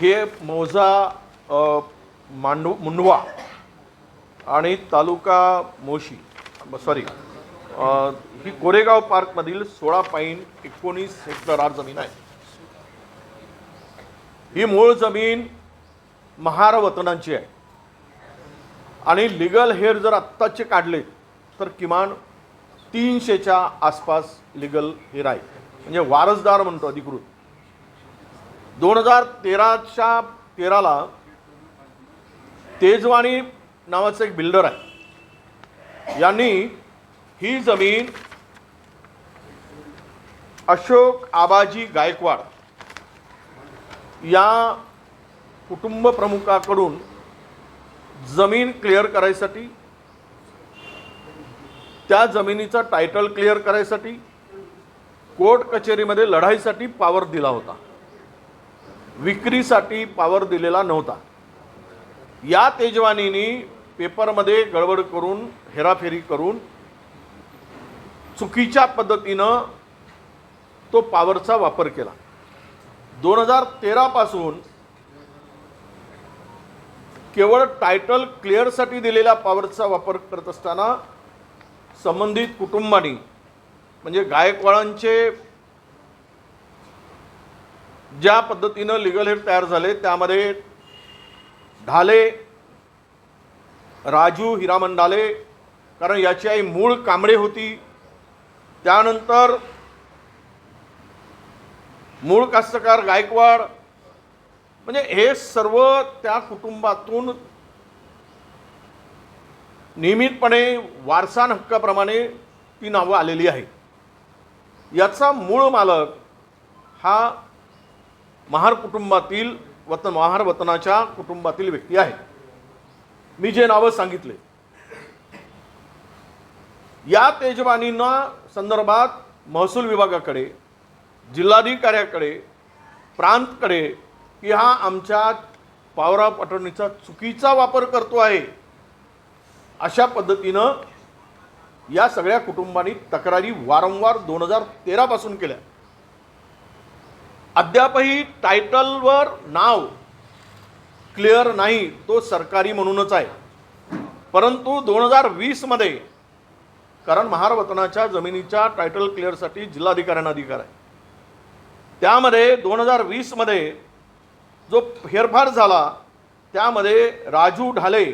हे मौजा मांडू मुंडवा आणि तालुका मोशी सॉरी ही कोरेगाव पार्कमधील सोळा पॉईंट एकोणीस हेक्टर आर जमीन आहे. ही मूळ जमीन महार वतनांची आहे. आणि लिगल हेअर जर आत्ताचे काढले तर किमान तीनशेच्या आसपास लिगल हेअर आहे. म्हणजे वारसदार म्हणतो अधिकृत. दोन हजार तेराच्या तेराला तेजवाणी नावाचं एक बिल्डर आहे. यांनी ही जमीन अशोक आबाजी गायकवाड या कुटुंब प्रमुखाकडून जमीन क्लिअर करायसाठी त्या जमिनीचा टायटल क्लिअर करायसाठी कोर्ट कचेरीमध्ये लढाईसाठी पावर दिला होता. विक्रीसाठी पावर दिलेला नव्हता. या तेजवानीनी पेपरमध्ये गडबड करून हेराफेरी करून चुकीच्या पद्धतीनं तो पावरचा वापर केला. दोन हजार तेरापासून केवळ टायटल क्लिअरसाठी दिलेल्या पॉवरचा वापर करत असताना संबंधित कुटुंबानी म्हणजे गायकवाडांचे ज्या पद्धतीनं लिगल हेड तयार झाले त्यामध्ये ढाले राजू हिरामन ढाले कारण याची आई मूळ कांबळे होती. त्यानंतर मूळ कास्तकार गायकवाड. म्हणजे हे सर्व त्या कुटुंबातून नियमितपणे वारसान हक्काप्रमाणे ती नावं आलेली आहेत याचा मूळ मालक हा महार कुटुंबातील वतन महार वतनाच्या कुटुंबातील व्यक्ती आहे मी जे नावं सांगितले या तेजवानींना संदर्भात महसूल विभागाकडे जिल्हाधिकाऱ्याकडे प्रांतकडे की हा आमच्या पावरा पाठवणीचा चुकीचा वापर करतो आहे अशा पद्धतीनं या सगळ्या कुटुंबांनी तक्रारी वारंवार दोन हजार तेरापासून केल्या. अद्यापही टायटलवर नाव क्लिअर नाही तो सरकारी म्हणूनच आहे. परंतु दोन हजार वीसमध्ये कारण महारवतनाच्या जमिनीच्या टायटल क्लिअरसाठी जिल्हाधिकाऱ्यांना अधिकार आहे. त्यामध्ये दोन हजार वीसमध्ये जो फेरफार झाला त्यामध्ये राजू ढाले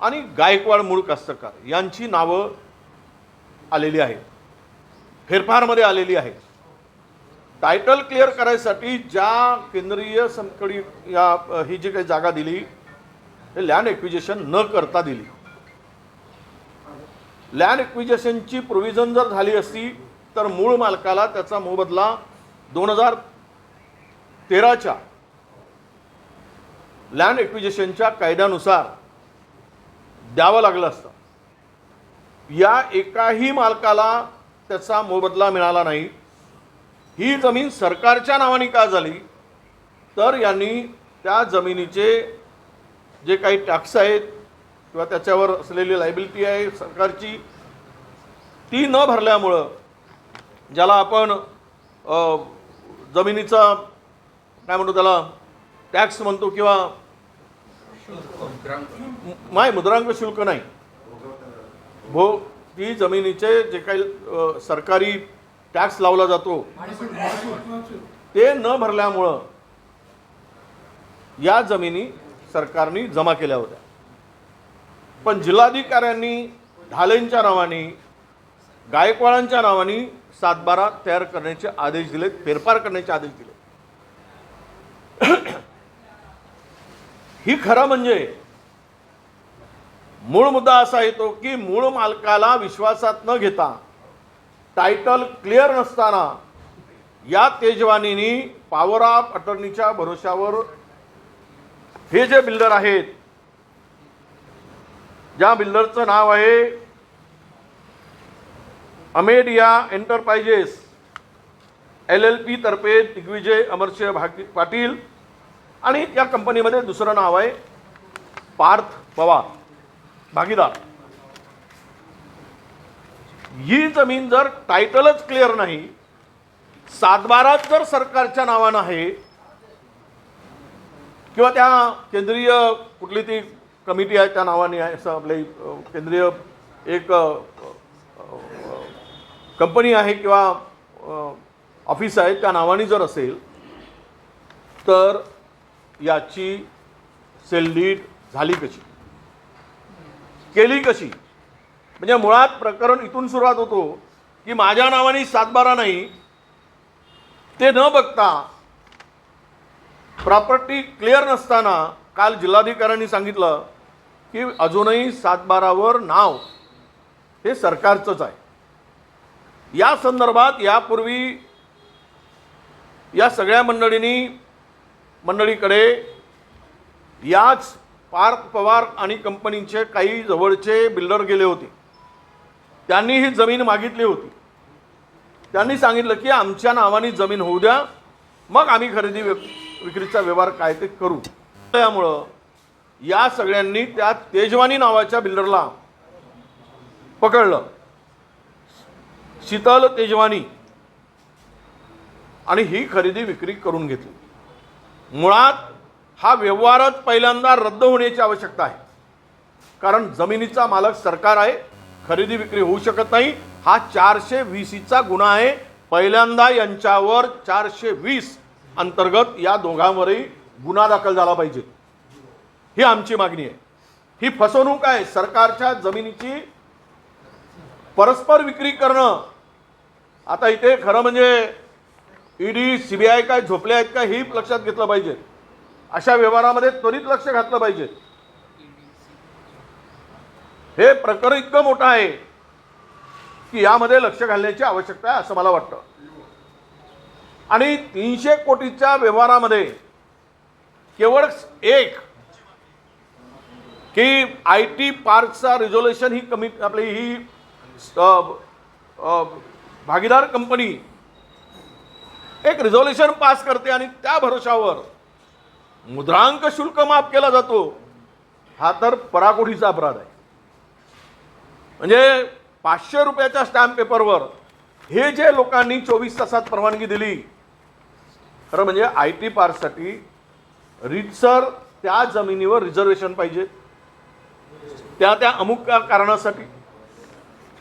आणि गायकवाड मूळ कास्तकार यांची नावं आलेली आहेत. फेरफारमध्ये आलेली आहेत. टायटल क्लिअर करायसाठी ज्या केंद्रीय संकडी या ही जी काही जागा दिली हे लँड एक्विजेशन न करता दिली. लँड एक्विजेशनची प्रोव्हिजन जर झाली असती तर मूळ मालकाला त्याचा मोबदला दोन हजार तेराच्या लँड एक्विजेशनच्या कायद्यानुसार द्यावं लागलं असतं. या एकाही मालकाला त्याचा मोबदला मिळाला नाही. ही जमीन सरकारच्या नावाने का झाली? तर यांनी त्या जमिनीचे जे काही टॅक्स आहेत किंवा त्याच्यावर असलेली लायबिलिटी आहे सरकारची ती न भरल्यामुळं ज्याला आपण जमिनीचा काय म्हणतो त्याला टॅक्स म्हणतो किंवा नाही मुद्रांक शुल्क नाही. भो ती जमिनीचे जे काही सरकारी टॅक्स लावला जातो. ते न भरल्यामुळं या जमिनी सरकारने जमा केल्या होत्या. पण जिल्हाधिकाऱ्यांनी ढालेंच्या नावाने गायकवाडांच्या नावाने सातबारा तयार करण्याचे आदेश दिलेत फेरफार करण्याचे आदेश दिले ही खरं म्हणजे मूळ मुद्दा असा येतो की मूळ मालकाला विश्वासात न घेता टायटल क्लिअर नसताना या तेजवानीनी पॉवर ऑफ अटर्नीच्या भरोशावर हे जे बिल्डर आहेत ज्या बिल्डरचं नाव आहे Amadea enterprises L L P तर्फे दिग्विजय अमरसिंह भाग पाटील आणि या कंपनीमध्ये दुसरं नाव आहे पार्थ पवार भागीदार. ही जमीन जर टायटलच क्लिअर नाही सातबाराच जर सरकारच्या नावानं आहे किंवा त्या केंद्रीय कुठली ती कमिटी आहे त्या नावाने आहे असं आपली केंद्रीय एक कंपनी आहे किंवा ऑफिस आहे त्या नावाने जर असेल तर याची सेल डीड झाली कशी? केली कशी? म्हणजे मुळात प्रकरण इथून सुरुवात होतो की माझ्या नावाने सातबारा नाही ते न बघता प्रॉपर्टी क्लिअर नसताना काल जिल्हाधिकाऱ्यांनी सांगितलं की अजूनही सातबारावर नाव हे सरकारचंच आहे. या संदर्भात यापूर्वी या सगळ्या मंडळींनी मंडळीकडे याच पार्क पवार आणि कंपनीचे काही जवळचे बिल्डर गेले होते. त्यांनी ही जमीन मागितली होती. त्यांनी सांगितलं की आमच्या नावाने जमीन होऊ द्या मग आम्ही खरेदी विक- विक्रीचा व्यवहार काय ते करू. त्यामुळं या सगळ्यांनी त्या तेजवानी नावाच्या बिल्डरला पकडलं. शीतल तेजवानी आणि ही खरेदी विक्री करून घेतली. मुळात हा व्यवहारच पहिल्यांदा रद्द होण्याची आवश्यकता आहे. कारण जमिनीचा मालक सरकार आहे खरेदी विक्री होऊ शकत नाही. हा चारशे वीसीचा गुन्हा आहे. पहिल्यांदा यांच्यावर चारशे वीस अंतर्गत या दोघांवरही गुन्हा दाखल झाला पाहिजे. ही आमची मागणी आहे. ही फसवणूक आहे. सरकारच्या जमिनीची परस्पर विक्री करणं. आता इथे खरं म्हणजे ईडी आय काय झोपले आहेत का ही लक्षात घेतलं पाहिजे. अशा व्यवहारामध्ये त्वरित लक्ष घातलं पाहिजे. हे प्रकरण इतकं मोठं आहे की यामध्ये लक्ष घालण्याची आवश्यकता आहे असं मला वाटतं. आणि तीनशे कोटीच्या व्यवहारामध्ये केवळ एक की आय टी पार्कचा रिझोल्युशन ही कमी आपली ही भागीदार कंपनी एक रिझोल्युशन पास करते आणि त्या भरोशावर मुद्रांक शुल्क माफ केला जातो. हा तर पराकोटीचा अपराध आहे. म्हणजे पाचशे रुपयाच्या स्टॅम्प पेपरवर हे जे लोकांनी चोवीस तासात परवानगी दिली खरं म्हणजे आय टी पार्कसाठी रीतसर त्या जमिनीवर रिझर्वेशन पाहिजे. त्या त्या अमुक कारणासाठी.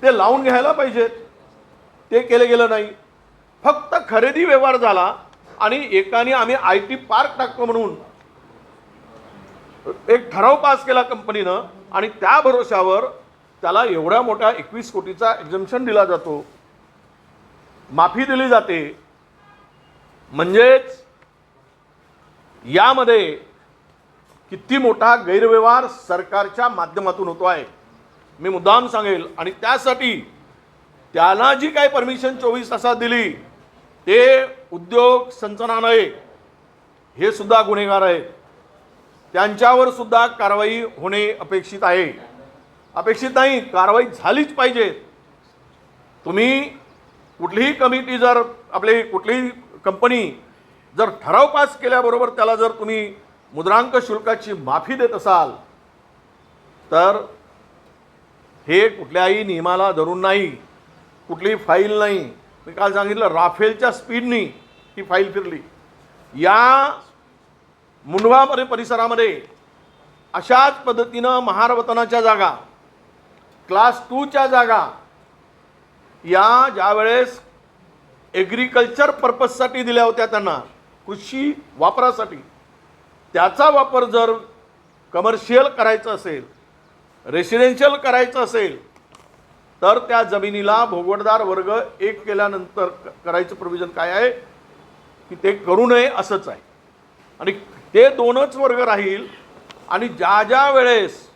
ते लावून घ्यायला पाहिजेत ते केलं गेलं नाही. फक्त खरेदी व्यवहार झाला आणि एकाने आम्ही आय टी पार्क टाकतो म्हणून एक ठराव पास केला कंपनीनं आणि त्या भरोश्यावर त्याला एवढ्या मोठ्या एकवीस कोटीचा एक्झम्शन दिला जातो. माफी दिली जाते. म्हणजेच यामध्ये किती मोठा गैरव्यवहार सरकारच्या माध्यमातून होतो आहे. मी मुद्दाम सांगेल आणि त्यासाठी त्याला जी काही परमिशन चोवीस तासात दिली ते उद्योग संचालनालय हे सुद्धा गुन्हेगार आहेत. त्यांच्यावर सुद्धा कारवाई होणे अपेक्षित आहे. अपेक्षित नाही कारवाई झालीच पाहिजे. तुम्ही कुठलीही कमिटी जर आपली कुठलीही कंपनी जर ठराव पास केल्याबरोबर त्याला जर तुम्ही मुद्रांक शुल्काची माफी देत असाल तर हे कुठल्याही नियमाला धरून नाही कुठली फाईल नाही. मी काल सांगितलं राफेलच्या स्पीडनी ही फाईल फिरली. या मुंडवा परिसरामध्ये अशाच पद्धतीनं महारवतनाच्या जागा क्लास टूच्या जागा. या ज्यावेळेस एग्रीकल्चर पर्पजसाठी दिल्या होत्या त्यांना कृषी वापरासाठी. त्याचा वापर जर कमर्शियल करायचं असेल रेसिडेन्शियल करायचं असेल तर त्या जमिनीला भोगवटदार वर्ग एक केल्यानंतर क- करायचं प्रोव्हिजन काय आहे? की ते करू नये असंच आहे. आणि ते दोनच वर्ग राहील आणि ज्या ज्या वेळेस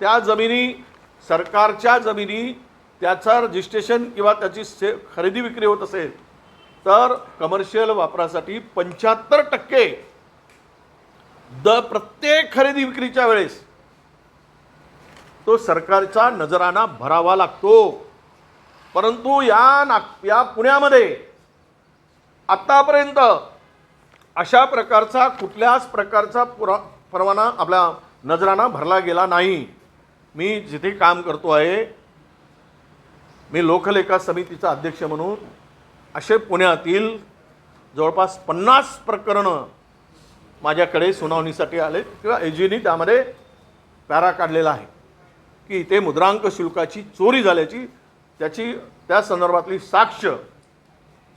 त्या जमिनी सरकारच्या जमिनी त्याचं रजिस्ट्रेशन किंवा त्याची से खरेदी विक्री होत असेल तर कमर्शियल वापरासाठी पंच्याहत्तर टक्के द प्रत्येक खरेदी विक्रीच्या वेळेस तो सरकारचा नजराना भरावा लागतो. परंतु या नाग या पुण्यामध्ये आत्तापर्यंत अशा प्रकारचा कुठल्याच प्रकारचा पुरा परवाना आपला नजराना भरला गेला नाही. मी जिथे काम करतो आहे मी लोकलेखा समितीचा अध्यक्ष म्हणून असे पुण्यातील जवळपास पन्नास प्रकरणं माझ्याकडे सुनावणीसाठी आले किंवा एजीनी त्यामध्ये पॅरा काढलेला आहे. की इथे मुद्रांक शुल्काची चोरी झाल्याची त्याची त्या संदर्भातली साक्ष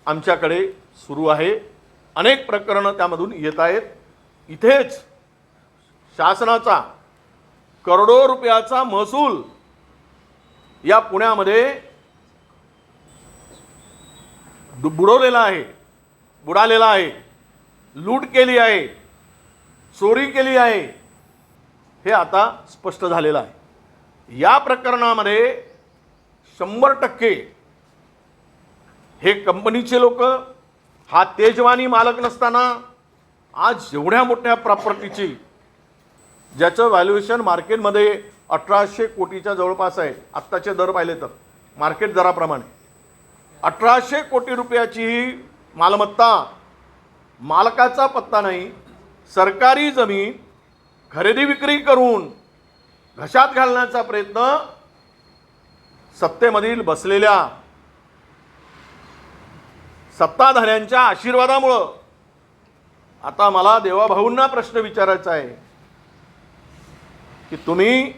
आमच्याकडे सुरू आहे. अनेक प्रकरणं त्यामधून येत आहेत. इथेच शासनाचा करोडो रुपयाचा महसूल या पुण्यामध्ये बुडवलेला आहे बुडालेला आहे लूट केली आहे चोरी केली आहे हे आता स्पष्ट झालेलं आहे. या प्रकरणामध्ये शंभर टक्के हे कंपनीचे लोक हा तेजवानी मालक नसताना आज एवढ्या मोठ्या प्रॉपर्टीची ज्याचं व्हॅल्युएशन मार्केटमध्ये अठराशे कोटीच्या जवळपास आहे. आत्ताचे दर पाहिले तर. मार्केट दराप्रमाणे. अठराशे कोटी रुपयाची ही मालमत्ता मालकाचा पत्ता नाही. सरकारी जमीन खरेदी विक्री करून घशात घालण्याचा प्रयत्न सत्तेमधील बसलेल्या सत्ताधाऱ्यांच्या आशीर्वादामुळं. आता मला देवाभाऊंना प्रश्न विचारायचा आहे. की तुम्ही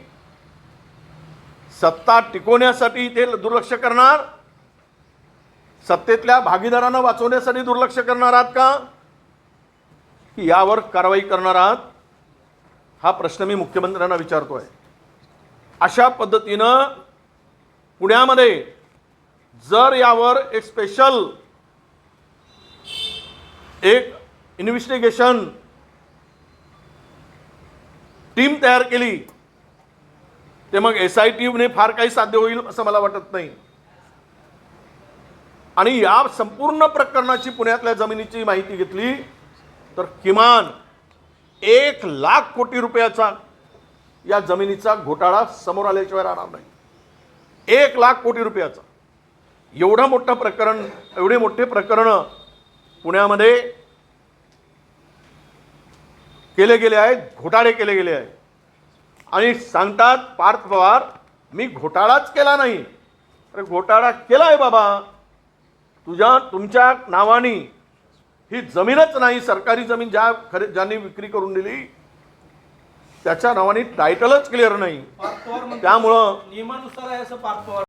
सत्ता टिकवण्यासाठी ते दुर्लक्ष करणार सत्तेतल्या भागीदारांना वाचवण्यासाठी दुर्लक्ष करणार आहात का? की यावर कारवाई करणार आहात? हा प्रश्न मी मुख्यमंत्र्यांना विचारतोय. अशा पद्धतीनं पुण्यामध्ये जर यावर एक स्पेशल एक इन्व्हेस्टिगेशन टीम तयार केली ते मग एस आय टीने फार काही साध्य होईल असं मला वाटत नाही. आणि या संपूर्ण प्रकरणाची पुण्यातल्या जमिनीची माहिती घेतली तर किमान एक लाख कोटी रुपयाचा या जमिनीचा घोटाळा समोर आल्याशिवाय राहणार नाही. एक लाख कोटी रुपयाचा. एवढं मोठं प्रकरण एवढे मोठे प्रकरणं पुण्यामध्ये केले गेले आहेत घोटाळे केले गेले आहेत. आणि सांगतात पार्थ पवार मी घोटाळाच केला नाही. अरे घोटाळा केला आहे बाबा. तुझ्या तुमच्या नावानी ही जमीनच नाही सरकारी जमीन ज्या खरे ज्यांनी विक्री करून दिली त्याच्या नावाने टायटलच क्लिअर नाही. त्यामुळं नियमानुसार आहे असं पार्थ पवार.